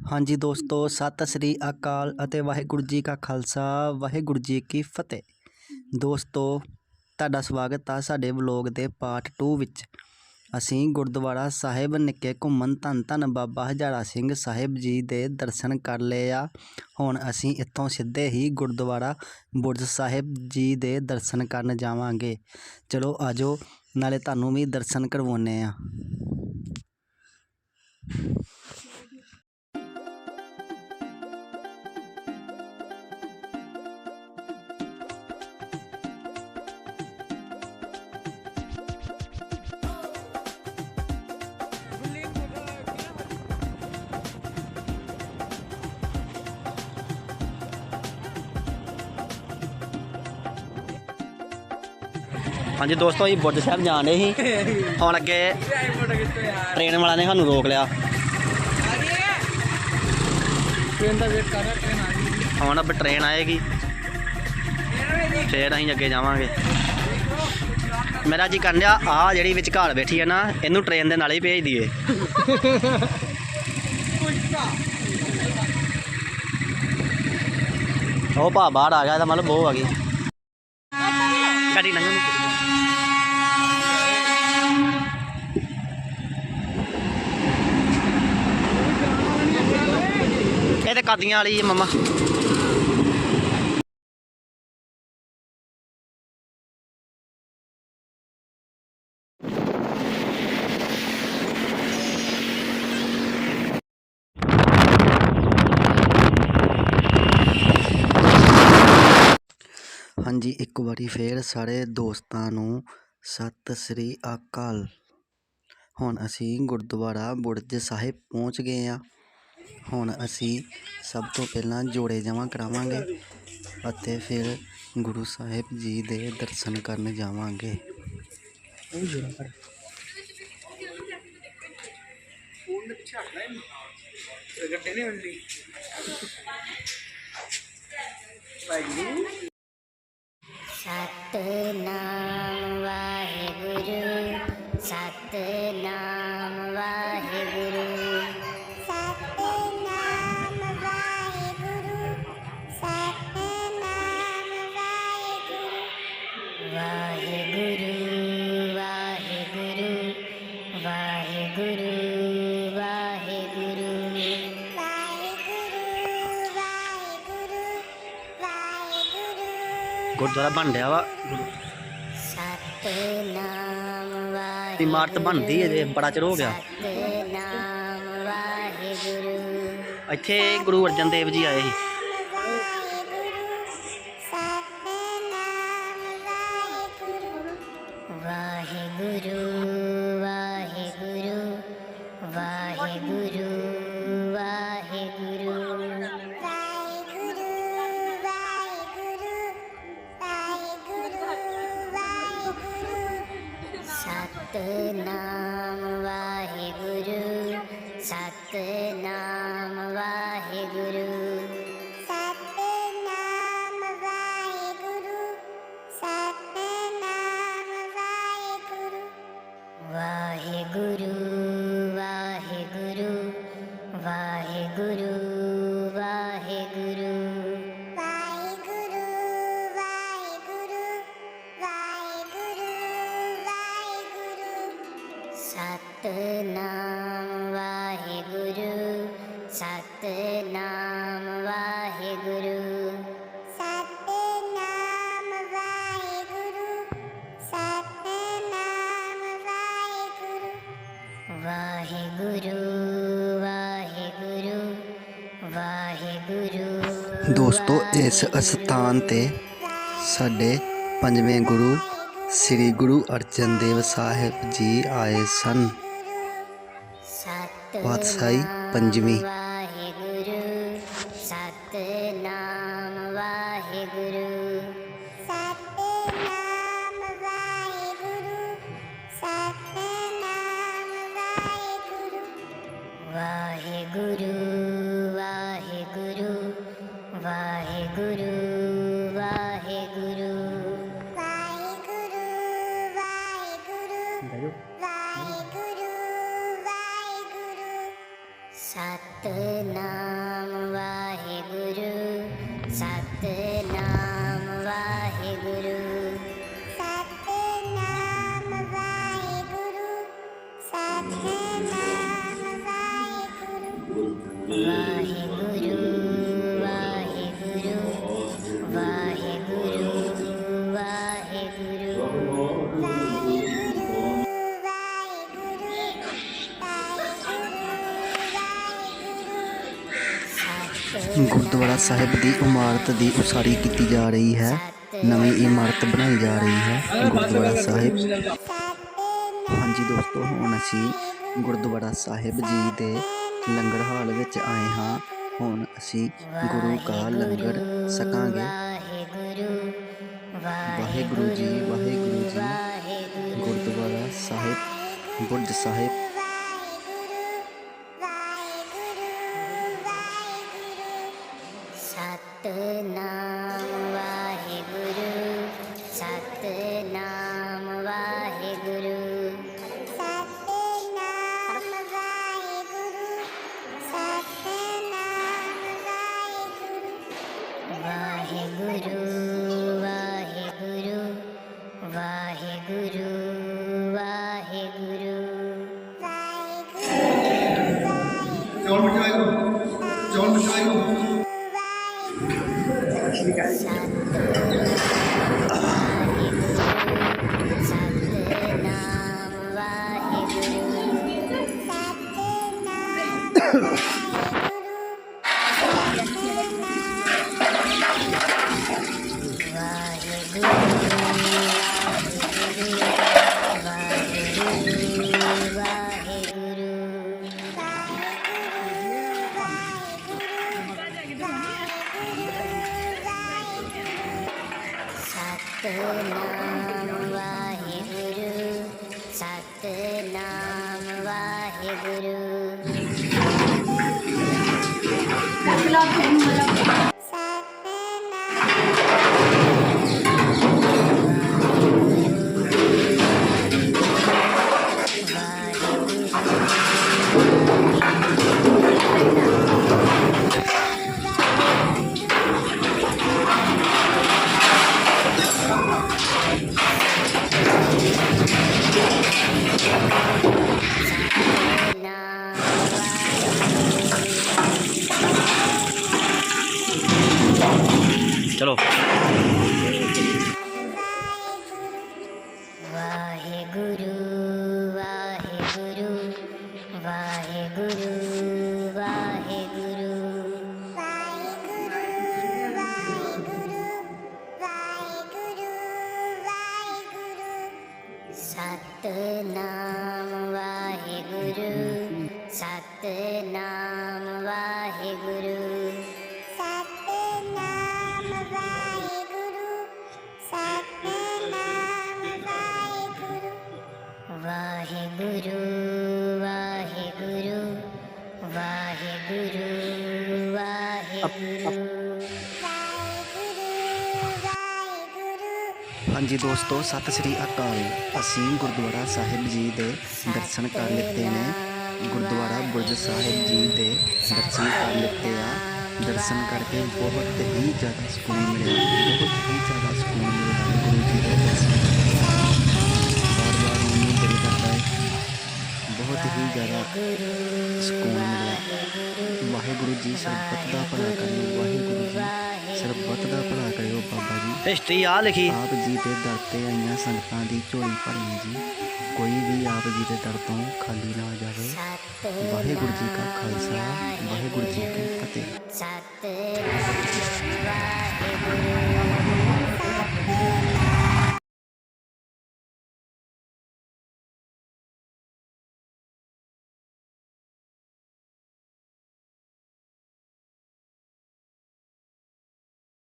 ਹਾਂਜੀ ਦੋਸਤੋ, ਸਤਿ ਸ੍ਰੀ ਅਕਾਲ ਅਤੇ ਵਾਹਿਗੁਰੂ ਜੀ ਕਾ ਖਾਲਸਾ, ਵਾਹਿਗੁਰੂ ਜੀ ਕੀ ਫਤਿਹ। ਦੋਸਤੋ, ਤੁਹਾਡਾ ਸਵਾਗਤ ਆ ਸਾਡੇ ਵਲੋਗ ਦੇ ਪਾਰਟ 2 ਵਿੱਚ। ਅਸੀਂ ਗੁਰਦੁਆਰਾ ਸਾਹਿਬ ਨਿੱਕੇ ਘੁੰਮਣ ਧੰਨ ਧੰਨ ਬਾਬਾ ਹਜ਼ਾਰਾ ਸਿੰਘ ਸਾਹਿਬ ਜੀ ਦੇ ਦਰਸ਼ਨ ਕਰ ਲਏ ਆ। ਹੁਣ ਅਸੀਂ ਇੱਥੋਂ ਸਿੱਧੇ ਹੀ ਗੁਰਦੁਆਰਾ ਬੁਰਜ ਸਾਹਿਬ ਜੀ ਦੇ ਦਰਸ਼ਨ ਕਰਨ ਜਾਵਾਂਗੇ। ਚਲੋ, ਆਜੋ, ਨਾਲੇ ਤੁਹਾਨੂੰ ਵੀ ਦਰਸ਼ਨ ਕਰਵਾਉਨੇ ਆ। ਹਾਂਜੀ ਦੋਸਤੋ, ਅਸੀਂ ਬੁੱਢ ਸਾਹਿਬ ਜਾਣ ਰਹੇ ਸੀ। ਹੁਣ ਅੱਗੇ ਟ੍ਰੇਨ ਵਾਲਾ ਨੇ ਸਾਨੂੰ ਰੋਕ ਲਿਆ। ਹੁਣ ਅਬ ਟ੍ਰੇਨ ਆਏਗੀ। ਫੇਰ ਅਸੀਂ ਅੱਗੇ ਜਾਵਾਂਗੇ। ਮੇਰਾ ਜੀ ਕਰਨ ਡਿਆ ਆ ਜਿਹੜੀ ਵਿੱਚ ਘਰ ਬੈਠੀ ਹੈ ਨਾ, ਇਹਨੂੰ ਟ੍ਰੇਨ ਦੇ ਨਾਲ ਹੀ ਭੇਜ ਦਈਏ। ਉਹ ਭਾ ਬਾਹਰ ਆ ਗਿਆ, ਇਹਦਾ ਮਤਲਬ ਉਹ ਆ ਗਈ। ਇਹ ਤੇ ਕਾਦੀਆਂ ਵਾਲੀ ਹੈ ਮਮਾ। ਹਾਂਜੀ, ਇੱਕ ਵਾਰੀ ਫੇਰ ਸਾਰੇ ਦੋਸਤਾਂ ਨੂੰ ਸਤਿ ਸ੍ਰੀ ਅਕਾਲ। ਹੁਣ ਅਸੀਂ ਗੁਰਦੁਆਰਾ ਬੁਰਜ ਸਾਹਿਬ ਪਹੁੰਚ ਗਏ ਆ ਹੁਣ ਅਸੀਂ ਸਭ ਤੋਂ ਪਹਿਲਾਂ ਜੋੜੇ ਜਮ੍ਹਾਂ ਕਰਾਵਾਂਗੇ ਅਤੇ ਫਿਰ ਗੁਰੂ ਸਾਹਿਬ ਜੀ ਦੇ ਦਰਸ਼ਨ ਕਰਨ ਜਾਵਾਂਗੇ। ਸਤਨਾਮ ਵਾਹਿਗੁਰੂ ਵਾਹਿਗੁਰੂ। ਵਾਹਿਗੁਰੂ ਵਾਹਿਗੁਰੂ ਵਾਹਿਗੁਰੂ ਗੁਰਦੁਆਰਾ ਬਣ ਰਿਹਾ ਵਾ। ਸਤਨਾਮ ਵਾਹਿਗੁਰੂ ਇਮਾਰਤ ਬਣਦੀ ਹੈ ਜੇ ਬੜਾ ਚਿਰ ਹੋ ਗਿਆ। ਸਤਨਾਮ ਵਾਹਿਗੁਰੂ। ਇੱਥੇ ਗੁਰੂ ਅਰਜਨ ਦੇਵ ਜੀ ਆਏ ਸੀ। ਸਤਨਾਮ ਵਾਹਿਗੁਰੂ ਸਤਨਾਮ ਵਾਹਿਗੁਰੂ। ਸਤਨਾਮ ਵਾਹਿਗੁਰੂ ਸਤਨਾਮ ਵਾਹਿਗੁਰੂ। ਵਾਹਿਗੁਰੂ ਵਾਹਿਗੁਰੂ ਵਾਹਿਗੁਰੂ। ਦੋਸਤੋ ਇਸ ਅਸਥਾਨ ਤੇ ਸਾਡੇ ਪੰਜਵੇਂ ਗੁਰੂ ਸ੍ਰੀ ਗੁਰੂ ਅਰਜਨ ਦੇਵ ਸਾਹਿਬ ਜੀ ਆਏ ਸਨ। ਪਾਤਸ਼ਾਹੀ ਪੰਜਵੀਂ। ਵਾਹਿਗੁਰੂ ਸਤਨਾਮ ਵਾਹਿਗੁਰੂ। ਸਤਨਾਮ ਵਾਹਿਗੁਰੂ ਸਤਨਾਮ ਵਾਹਿਗੁਰੂ। ਵਾਹਿਗੁਰੂ ਵਾਹਿਗੁਰੂ ਵਾਹਿਗੁਰੂ। ਗੁਰਦੁਆਰਾ ਸਾਹਿਬ ਦੀ ਇਮਾਰਤ ਦੀ ਉਸਾਰੀ ਕੀਤੀ ਜਾ ਰਹੀ ਹੈ। ਨਵੀਂ ਇਮਾਰਤ ਬਣਾਈ ਜਾ ਰਹੀ ਹੈ ਗੁਰਦੁਆਰਾ ਸਾਹਿਬ। ਹਾਂਜੀ ਦੋਸਤੋ, ਹੁਣ ਅਸੀਂ ਗੁਰਦੁਆਰਾ ਸਾਹਿਬ ਜੀ ਦੇ ਲੰਗਰ ਹਾਲ ਵਿੱਚ ਆਏ ਹਾਂ। ਹੁਣ ਅਸੀਂ ਗੁਰੂ ਕਾ ਲੰਗਰ ਸਕਾਂਗੇ। ਵਾਹਿਗੁਰੂ ਜੀ ਵਾਹਿਗੁਰੂ ਜੀ। ਗੁਰਦੁਆਰਾ ਸਾਹਿਬ ਬੁਰਜ ਸਾਹਿਬ। ਸਤਨਾਮ ਵਾਹਿਗੁਰੂ ਸਤਨਾਮ ਵਾਹਿਗੁਰੂ। ਸਤਨਾਮ ਵਾਹਿਗੁਰੂ ਸਤਨਾਮ ਵਾਹਿਗੁਰੂ। ਵਾਹਿਗੁਰੂ। ਵਾਹਿਗੁਰੂ ਸਤਨਾਮ ਵਾਹਿਗੁਰੂ ਚਲੋ ਹਾਂਜੀ ਦੋਸਤੋ, ਸਤਿ ਸ੍ਰੀ ਅਕਾਲ। ਅਸੀਂ ਗੁਰਦੁਆਰਾ ਸਾਹਿਬ ਜੀ ਦੇ ਦਰਸ਼ਨ ਕਰ ਲਿੱਤੇ ਨੇ। ਗੁਰਦੁਆਰਾ ਬੁਰਜ ਸਾਹਿਬ ਜੀ ਦੇ ਦਰਸ਼ਨ ਕਰ ਲਿੱਤੇ ਆ। ਦਰਸ਼ਨ ਕਰਕੇ ਬਹੁਤ ਹੀ ਜ਼ਿਆਦਾ ਸਕੂਨ ਮਿਲਿਆ। ਬਹੁਤ ਹੀ ਜ਼ਿਆਦਾ ਸਕੂਨ ਮਿਲਿਆ ਗੁਰੂ ਜੀ ਦੇ ਦਰਸ਼ਨ ਬਾਰ ਬਾਰ ਉਹਨੂੰ ਦਿਲ ਕਰਦਾ ਹੈ ਬਹੁਤ ਹੀ ਜ਼ਿਆਦਾ ਸਕੂਨ ਮਿਲਿਆ। ਵਾਹਿਗੁਰੂ ਜੀ ਸਰਬੱਤ ਦਾ ਭਲਾ ਕਰਿਓ, ਵਾਹਿਗੁਰੂ ਜੀ ਸਰਬੱਤ ਦਾ ਭਲਾ ਕਰਿਓ। ਬਾਬਾ ਹਿਸਟਰੀ ਆ ਲਿਖੀ। ਆਪ ਜੀ ਦੇ ਦਰ ਤੇ ਆਈਆਂ ਸੰਗਤਾਂ ਦੀ ਝੋਲੀ ਭਰੀ ਜੀ। ਕੋਈ ਵੀ ਆਪ ਜੀ ਦੇ ਦਰ ਤੋਂ ਖਾਲੀ ਨਾ ਜਾਵੇ। ਵਾਹਿਗੁਰੂ ਜੀ ਕਾ ਖਾਲਸਾ ਵਾਹਿਗੁਰੂ ਜੀ ਕੀ ਫਤਿਹ। ਵਾਹਿਗੁਰੂ।